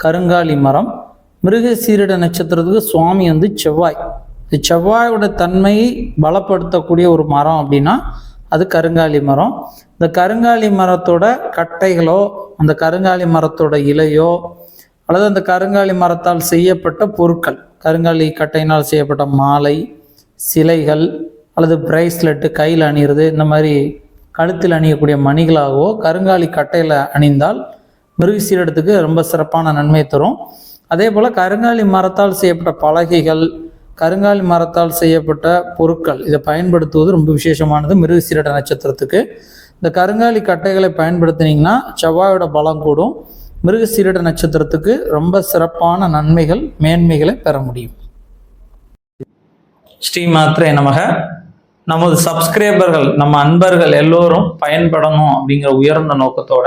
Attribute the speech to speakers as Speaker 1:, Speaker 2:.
Speaker 1: கருங்காலி மரம் மிருக சீரிட நட்சத்திரத்துக்கு சுவாமி வந்து செவ்வாய். இந்த செவ்வாயோட தன்மையை பலப்படுத்தக்கூடிய ஒரு மரம் அப்படின்னா அது கருங்காலி மரம். இந்த கருங்காலி மரத்தோட கட்டைகளோ அந்த கருங்காலி மரத்தோட இலையோ அல்லது அந்த கருங்காலி மரத்தால் செய்யப்பட்ட பொருட்கள் கருங்காலி கட்டையினால் செய்யப்பட்ட மாலை சிலைகள் அல்லது பிரைஸ்லெட்டு கையில் அணியிறது இந்த மாதிரி கழுத்தில் அணியக்கூடிய மணிகளாகவோ கருங்காலி கட்டையில் அணிந்தால் மிருகசீரடத்துக்கு ரொம்ப சிறப்பான நன்மை தரும். அதே போல் கருங்காலி மரத்தால் செய்யப்பட்ட பலகைகள் கருங்காலி மரத்தால் செய்யப்பட்ட பொருட்கள் இதை பயன்படுத்துவது ரொம்ப விசேஷமானது மிருகசீரட நட்சத்திரத்துக்கு. இந்த கருங்காலி கட்டைகளை பயன்படுத்தினீங்கன்னா செவ்வாயோட பலம் கூடும். மிருகசீரட நட்சத்திரத்துக்கு ரொம்ப சிறப்பான நன்மைகள் மேன்மைகளை பெற முடியும். ஸ்ரீ மாத்திரை நமக. நமது சப்ஸ்கிரைபர்கள் நம்ம அன்பர்கள் எல்லோரும் பயன்படணும் அப்படிங்கிற உயர்ந்த நோக்கத்தோட